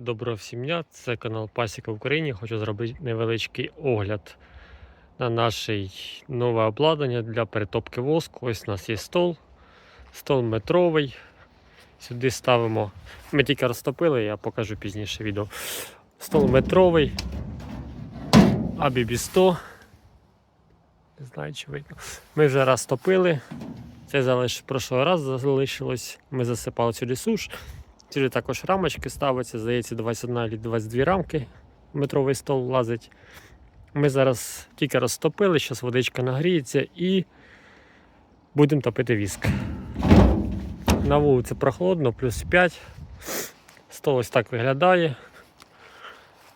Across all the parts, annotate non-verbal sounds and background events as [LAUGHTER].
Доброго всім дня, це канал Пасіка в Україні. Хочу зробити невеличкий огляд на наше нове обладнання для перетопки воску. Ось у нас є стол, стол метровий. Сюди ставимо. Ми тільки розтопили, я покажу пізніше відео. Стол метровий. ABB 100. Не знаю, чи видно. Ми вже раз топили. Це залиш... прошлого разу залишилось. Ми засипали сюди суш. Сюди також рамочки ставиться, здається, 21 або 22 рамки. Метровий стол лазить. Ми зараз тільки розтопили, зараз водичка нагріється і будемо топити віск. На вулиці прохолодно, плюс 5. Стол ось так виглядає.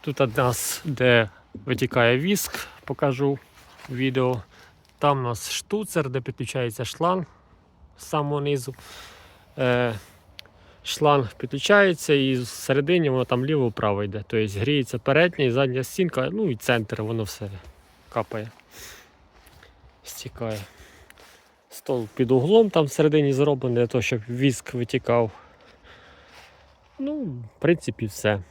Тут у нас, де витікає віск, покажу відео. Там у нас штуцер, де підключається шланг з самого низу. Шланг підключається і всередині воно там ліво-право йде. Тобто гріється передня і задня стінка, ну і центр, воно все капає, стікає. Стол під углом там всередині зроблений для того, щоб віск витікав. Ну, в принципі, все.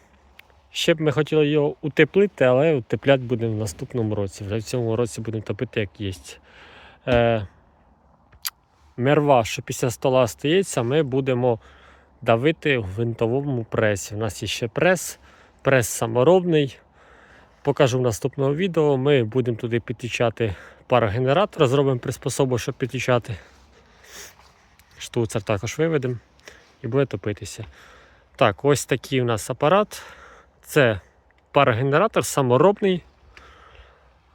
Ще б ми хотіли його утеплити, але утепляти будемо в наступному році. Вже в цьому році будемо топити як є. Е, мерва, що після стола стається, ми будемо давити в винтовому пресі. У нас є ще прес, прес саморобний. Покажу в наступному відео. Ми будемо туди підключати парогенератор, зробимо приспособу, щоб підключати. Штуцер також виведемо і буде топитися. Так, ось такий у нас апарат. Це парогенератор саморобний.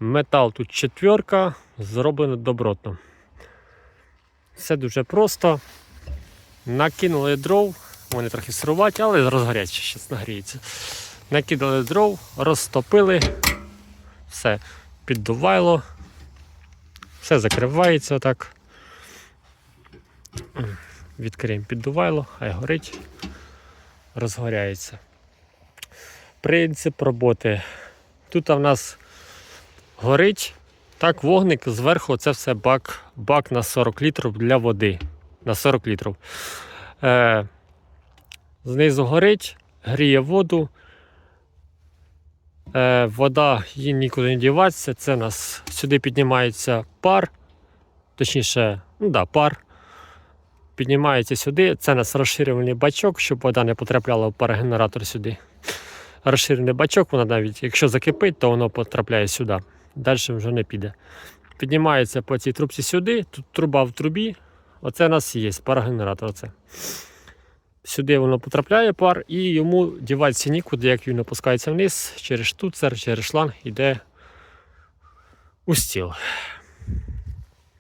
Метал тут четверка, зроблено добротно. Все дуже просто. Накинули дров, вони трохи сируваті, але розгорячі, зараз нагріється. Накидали дров, розтопили, все, піддувайло, все закривається отак. Відкриємо піддувайло, хай горить, розгоряється. Принцип роботи. Тут в нас горить. Так, вогник зверху це все бак, бак на 40 літрів для води. На 40 літрів. Е, знизу горить, гріє воду. Е, вода їй нікуди не діватися. Це нас сюди піднімається пар. Точніше, ну да, пар. Піднімається сюди. Це у нас розширювальний бачок, щоб вода не потрапляла в парогенератор сюди. Розширений бачок, вона навіть, якщо закипить, то воно потрапляє сюди. Далі вже не піде. Піднімається по цій трубці сюди, тут труба в трубі. Оце у нас є парогенератор. Оце. Сюди воно потрапляє пар і йому діватися нікуди, як він опускається вниз, через штуцер, через шланг йде у стіл.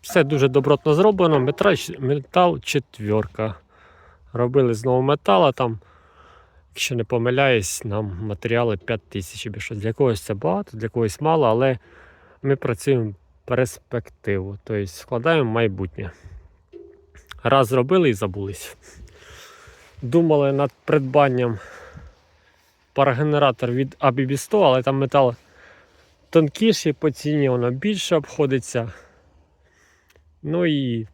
Все дуже добротно зроблено. Метал, метал четверка. Робили знову метала там. Якщо не помиляюсь, нам матеріали 5 тисяч. Для когось це багато, для когось мало, але ми працюємо перспективу, тобто вкладаємо в майбутнє. Раз зробили і забулись. Думали над придбанням парогенератор від ABB 100, але там метал тонкіший, по ціні воно більше обходиться. Ну і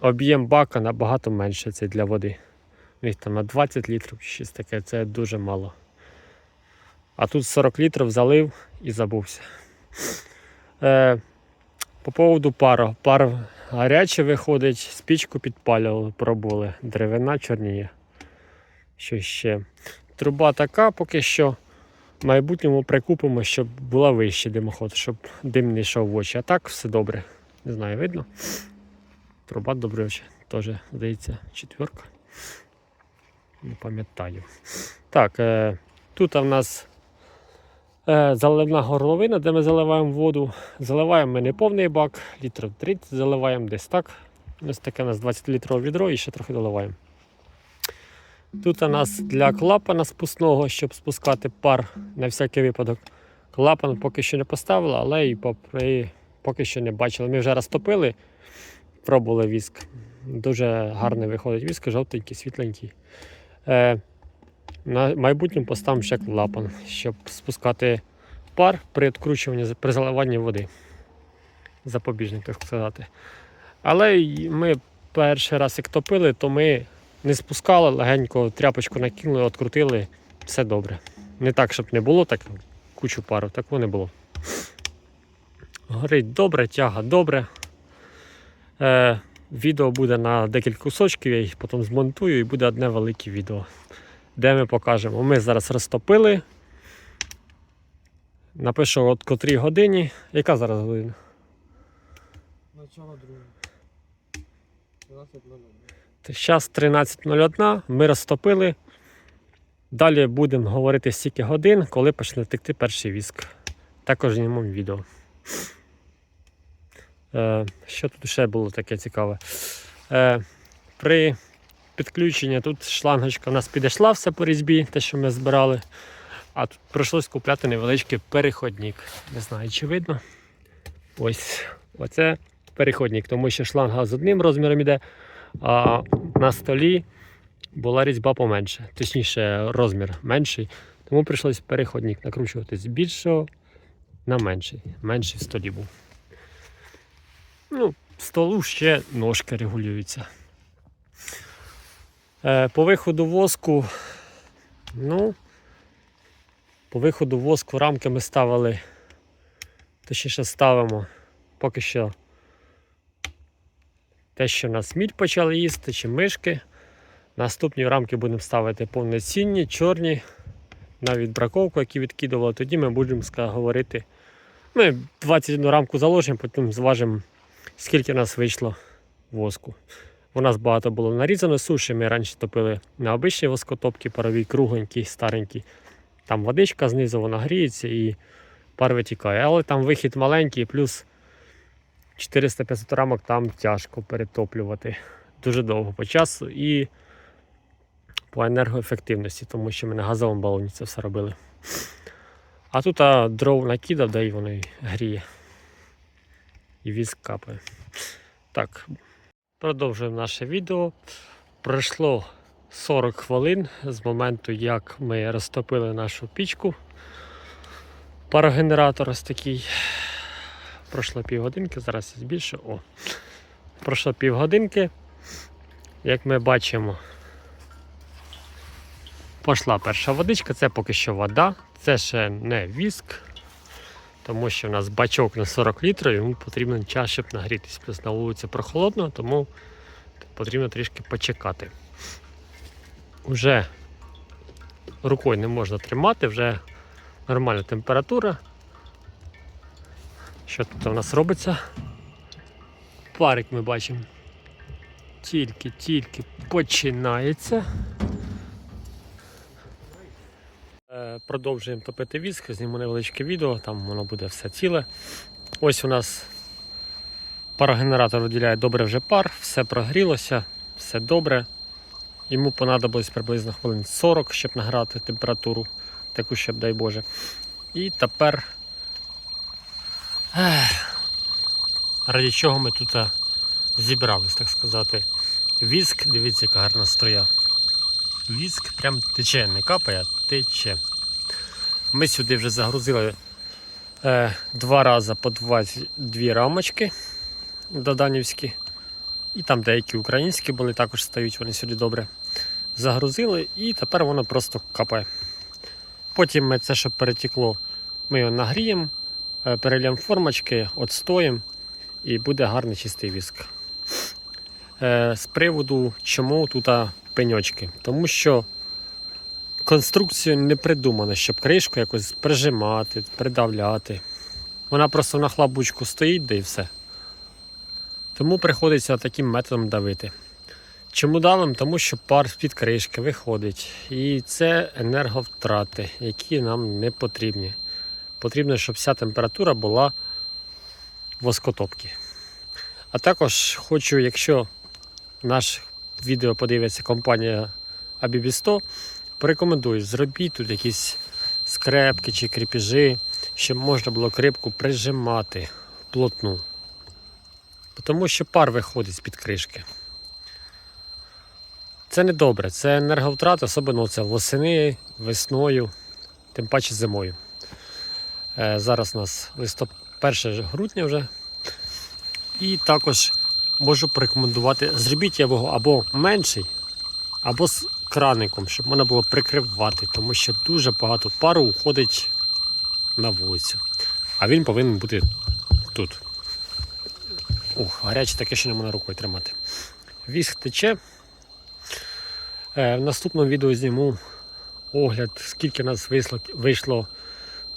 об'єм бака набагато менше це для води. Їх там на 20 літрів щось таке, це дуже мало. А тут 40 літрів залив і забувся. Е, по поводу пару. Пар гарячий виходить, спічку підпалювали, пробували. Деревина чорніє. Що ще? Труба така, поки що в майбутньому прикупимо, щоб була вищий димоход, щоб дим не йшов в очі. А так все добре. Не знаю, видно. Труба добре очі. Теж, здається, четверка. Не пам'ятаю. Так, е, тут в нас заливна горловина, де ми заливаємо воду. Заливаємо ми не повний бак, літрів 30 заливаємо десь так. Ось таке у нас 20 літрове відро і ще трохи доливаємо. Тут у нас для клапана спускного, щоб спускати пар на всякий випадок. Клапан поки що не поставили, але і попри- поки що не бачили. Ми вже розтопили, пробували віск. Дуже гарний виходить віск, жовтенький, світленький. Е, на майбутньому поставимо ще клапан, щоб спускати пар при відкручуванні при заливанні води. Запобіжник, так сказати. Але ми перший раз як топили, то ми Не спускали, легенько тряпочку накинули, відкрутили, все добре. Не так, щоб не було так кучу пару, такого не було. Горить добре, тяга добре. Е, відео буде на декілька кусочків, я їх потім змонтую і буде одне велике відео, де ми покажемо. Ми зараз розтопили. Напишу от котрій годині. Яка зараз година? Начало другого. 12.00. Зараз 13.01, ми розтопили. Далі будемо говорити стільки годин, коли почне текти перший віск. Також знімемо відео. Е, що тут ще було таке цікаве? Е, при підключенні тут шлангочка у нас підійшла все по різьбі, те, що ми збирали. А тут прийшлось купляти невеличкий переходник. Не знаю, чи видно. Ось. Оце переходник, тому що шланга з одним розміром іде, а на столі була різьба поменше, точніше, розмір менший. Тому прийшлось переходник накручувати з більшого на менший. Менший в столі був. Ну, столу ще ножки регулюються. Е, по виходу воску, ну, по виходу воску рамки ми ставили, точніше ставимо поки що те, що нас мідь почали їсти, чи мишки. Наступні рамки будемо ставити повноцінні, чорні, навіть браковку, які відкидували, тоді ми будемо говорити. Ми 21 рамку заложимо, потім зважимо, скільки нас вийшло воску. У нас багато було нарізано суші. Ми раніше топили на обичні воскотопки, парові, кругленькі, старенькі. Там водичка знизу, вона гріється і пар витікає. Але там вихід маленький, плюс 400-500 рамок там тяжко перетоплювати дуже довго по часу і по енергоефективності, тому що ми на газовому балоні це все робили. А тут а, дров накидав, да і воно гріє. І віск капає. Так, продовжуємо наше відео. Пройшло 40 хвилин з моменту, як ми розтопили нашу пічку. Парогенератор ось такий. Пройшло півгодинки, зараз я збільшу. О. Пройшло півгодинки. Як ми бачимо, пішла перша водичка, це поки що вода, це ще не віск, тому що в нас бачок на 40 літрів, йому потрібен час, щоб нагрітись. Плюс на вулиці прохолодно, тому потрібно трішки почекати. Уже рукою не можна тримати, вже нормальна температура. Що тут у нас робиться? Парик ми бачимо. Тільки-тільки починається. Е, Продовжуємо топити віск, зніму невеличке відео, там воно буде все ціле. Ось у нас парогенератор виділяє добре вже пар, все прогрілося, все добре. Йому понадобилось приблизно хвилин 40, щоб награти температуру, таку, щоб дай Боже. І тепер Ех, раді чого ми тут а, зібрались, так сказати. Віск, дивіться, яка гарна строя. Віск прям тече, не капає, а тече. Ми сюди вже загрузили е, два рази по 22 рамочки доданівські. І там деякі українські були, також стають вони сюди добре. Загрузили і тепер воно просто капає. Потім ми це, щоб перетекло, ми його нагріємо, е, перельємо формочки, отстоїмо і буде гарний чистий віск. Е, З приводу, чому тут пеньочки. Тому що конструкцію не придумано, щоб кришку якось прижимати, придавляти. Вона просто на хлабучку стоїть, да і все. Тому приходиться таким методом давити. Чому давим? Тому що пар з-під кришки виходить. І це енерговтрати, які нам не потрібні. Потрібно, щоб вся температура була воскотопки. А також хочу, якщо наш відео подивиться компанія ABB100, порекомендую, зробіть тут якісь скрепки чи кріпежі, щоб можна було крипку прижимати плотну. Тому що пар виходить з-під кришки. Це не добре, це енерговтрат, особливо це восени, весною, тим паче зимою. Е, зараз у нас листоп 1 грудня вже. І також можу порекомендувати, зробіть його або менший, або з краником, щоб можна було прикривати, тому що дуже багато пару уходить на вулицю. А він повинен бути тут. Ух, гаряче таке, що не можна рукою тримати. Віск тече. Е, в наступному відео зніму огляд, скільки нас вийшло, вийшло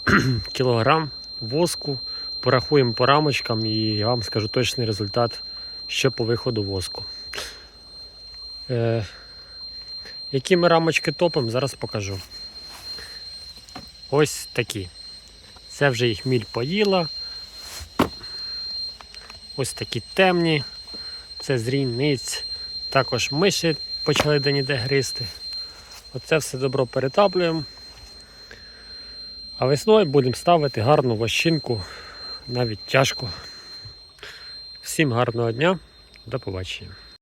[CLEARS THROAT] кілограм воску. Порахуємо по рамочкам і я вам скажу точний результат, що по виходу воску. Е, які ми рамочки топимо, зараз покажу. Ось такі. Це вже їх міль поїла. Ось такі темні. Це з рійниць. Також миші почали де-ніде гризти. Оце все добро перетаплюємо. А весною будемо ставити гарну вощинку, навіть тяжко. Всім гарного дня, до побачення.